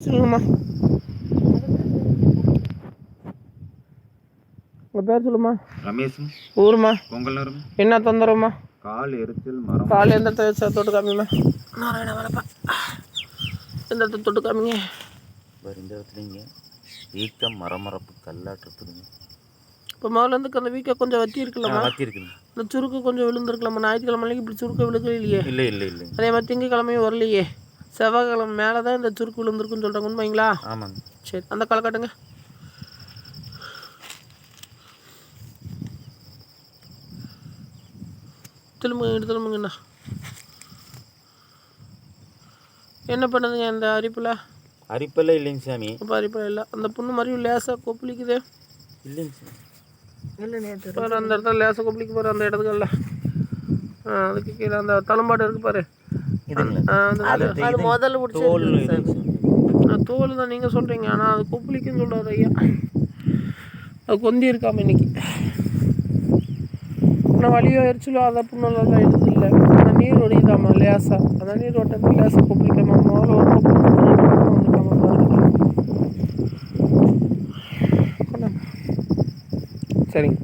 சொல்லுங்கம்மா. உங்கள் பேர் சொல்லுமா? ரமேஷும் ஊருமா? பொங்கல் என்ன தொந்தரவுமா? கால் எரிச்சல் மரம். காலை எந்த தொட்டு காமிமா நாராயண வரப்பா எந்த இடத்துல தொட்டு காமிங்க. வேறு இந்த இடத்துலங்க வீக்கம் மரமரப்பு கல்லாட்டுறதுங்க இப்போ முதல்ல இருந்து அந்த வீக்கை கொஞ்சம் வத்தி இருக்கலாமா வத்தி இருக்குங்க இந்த சுருக்கு கொஞ்சம் விழுந்திருக்கலாமா ஞாயிற்றுக்கிழமைக்கு இப்படி சுருக்கு விழுக்கவே இல்லையே. இல்லை இல்லை இல்லை அதே மாதிரி திங்கக்கிழமையும் வரலையே. செவ்வாய்க்கிழமை மேலே தான் இந்த சுருக்கு விழுந்திருக்குன்னு சொல்கிறாங்க உண்மைங்களா ஆமாங்க. சரி அந்த கால் காட்டுங்க. திரும்புங்க திரும்புங்கண்ணா என்ன பண்ணுதுங்க இந்த அரிப்பில்? அரிப்பெல்லாம் இல்லைங்க சாமி. இப்போ அரிப்பில் இல்லை. அந்த புண்ணு மாதிரியும் லேசாக கொப்பளிக்குது. இல்லைங்க சாமி. இல்லை நேற்று பாரு அந்த இடத்துல லேசாக கொப்பளிக்கு பாரு அந்த இடத்துக்கல்ல ஆ அதுக்கு கீழே அந்த தளம்பாடு இருக்கு பாரு. அது முதல்ல பிடிச்ச தோல் தான் நீங்கள் சொல்கிறீங்க ஆனால் அது கொப்பளிக்குன்னு சொல்கிறாரு ஐயா. அது கொந்தி இருக்காம இன்னைக்கு ஆனால் வலியோ எரிச்சலோ அதை புண்ணெல்லாம் எதுவும் இல்லை. அந்த நீர் ஒடிதாம்மா லேசாக அந்த நீர் ஓட்டத்தில் லேசாக கொப்பளிக்காம முதல்ல ஒரு. சரிங்க.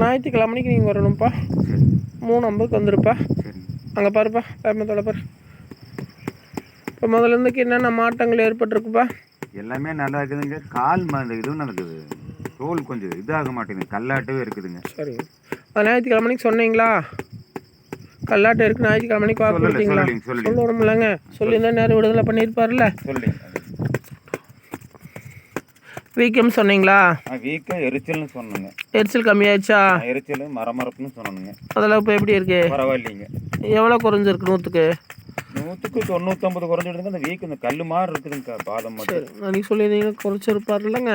ஞாயிற்றுக்கிழமைக்கு நீங்கள் வரணும்ப்பா. மூணு ஐம்பதுக்கு வந்துருப்பா. அங்கே பாருப்பா பேமத்தோட பாரு இப்போ முதல்ல இருந்துக்கு என்னென்ன மாற்றங்கள் ஏற்பட்டிருக்குப்பா? எல்லாமே நல்லா இருக்குதுங்க. கால் ம- இந்த இதுவும் நடக்குது. தோல் கொஞ்சம் இதாக மாட்டேங்குது. கல்லாட்டவே இருக்குதுங்க. சரிங்க அது ஞாயிற்றுக்கிழமைக்கு சொன்னீங்களா? கல்லாட்டை இருக்கு ஞாயிற்றுக்கிழமைக்கு வாக்கு சொல்லலை கொடுத்தீங்களா சொல்லி சொல்லணும்லங்க சொல்லியிருந்தா நேரம் விடுதலை பண்ணியிருப்பார்ல சொல்லிங்க வீக்கம் சொன்னீங்களா? வீக்கம் எரிச்சல்னு சொன்னேங்க. எரிச்சல் கம்மியாயிடுச்சா? எரிச்சல் மரமரப்புன்னு சொன்னேங்க அதெல்லாம் இப்போ எப்படி இருக்கு? பரவாயில்லைங்க. எவ்வளோ குறைஞ்சிருக்கு நூற்றுக்கு நூற்றுக்கு தொண்ணூத்தொம்பது குறைஞ்சிடுங்க அந்த வீக்கம் இந்த கல் மாதிரி இருக்குதுங்க பாதம் மட்டும் அன்றைக்கி சொல்லியிருந்தீங்க குறைச்சிருப்பார் இல்லைங்க.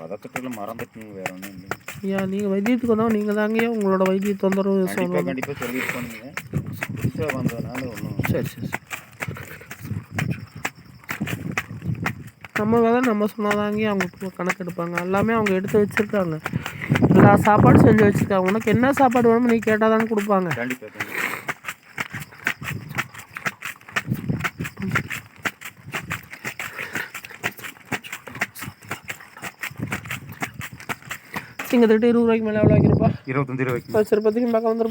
பதக்கத்தில் மறந்துட்டுங்க வேற ஒன்றும் இல்லைங்க. ஐயா நீங்கள் வைத்தியத்துக்கு வந்தோம் நீங்கள் தாங்க உங்களோட வைத்திய தொந்தரவு கண்டிப்பாக கண்டிப்பாக சொல்லிட்டு போனீங்க புதுசாக வந்ததுனால ஒன்றும் சரி சரி சரி. நம்ம வேலை நம்ம சொன்னாதாங்க அவங்க கணக்கு எடுப்பாங்க. எல்லாமே அவங்க எடுத்து வச்சுருக்காங்க. எல்லா சாப்பாடும் செஞ்சு வச்சுருக்காங்க. உனக்கு என்ன சாப்பாடு வேணுமோ நீ கேட்டால் தானே கொடுப்பாங்க கண்டிப்பாக சிங்கத்துக்கிட்ட இருபது ரூபாய்க்கு மேலே எவ்வளோ வைக்கிறப்பா இருபத்தஞ்சு ரூபாய்க்கு. சரி பத்திரிக்கை பார்க்க வந்துரு